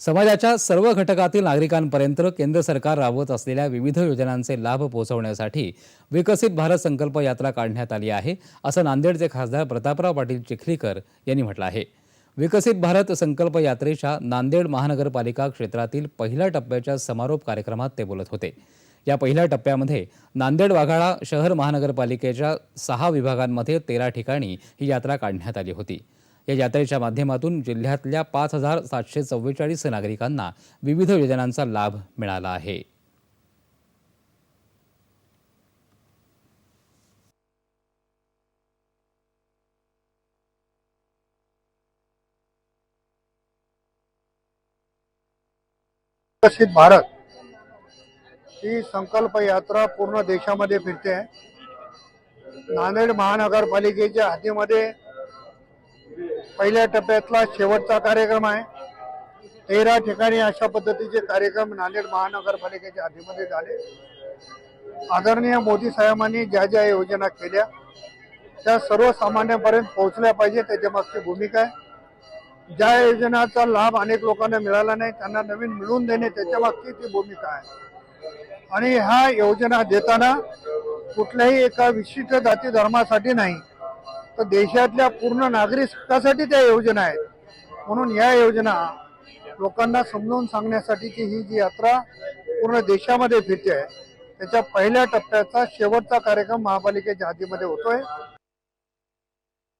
समाजाच्या सर्व घटकातील नागरिकांपर्यंत केंद्र सरकार राबवत असलेल्या विविध योजनांचे लाभ पोहोचवण्यासाठी विकसित भारत संकल्प यात्रा काढण्यात आली आहे असं नांदेडचे खासदार प्रतापराव पाटील चिखलीकर यांनी म्हटलं आहे. विकसित भारत संकल्प यात्रेच्या नांदेड महानगरपालिका क्षेत्रातील पहिल्या टप्प्याच्या समारोप कार्यक्रमात ते बोलत होते. या पहिल्या टप्प्यामध्ये नांदेड वाघाळा शहर महानगरपालिकेच्या सहा विभागांमध्ये तेरा ठिकाणी ही यात्रा काढण्यात आली होती. या यात्रेच्या माध्यमातून जिल्ह्यातल्या पाच हजार सातशे चव्वेचाळीस नागरिकांना विविध योजनांचा लाभ मिळाला आहे. विकसित भारत ही संकल्प यात्रा पूर्ण देशामध्ये फिरते. नांदेड महानगरपालिकेच्या हद्दीमध्ये पहिल्या टप्प्यातला शेवटचा कार्यक्रम आहे. तेरा ठिकाणी अशा पद्धतीचे कार्यक्रम नांदेड महानगरपालिकेच्या हद्दीमध्ये झाले. आदरणीय मोदी साहेबांनी ज्या ज्या योजना केल्या त्या सर्वसामान्यांपर्यंत पोहोचल्या पाहिजे त्याच्या मागची भूमिका आहे. ज्या योजनाचा लाभ अनेक लोकांना मिळाला नाही त्यांना नवीन मिळवून देणे त्याच्या मागची ती भूमिका आहे. आणि ह्या योजना देताना कुठल्याही एका विशिष्ट जाती धर्मासाठी नाही तर देशातल्या पूर्ण नागरिकासाठी त्या योजना आहेत. म्हणून या योजना लोकांना समजावून सांगण्यासाठीची ही जी यात्रा पूर्ण देशामध्ये फिरते आहे त्याच्या पहिल्या टप्प्याचा शेवटचा कार्यक्रम महापालिकेच्या हातीमध्ये होतोय.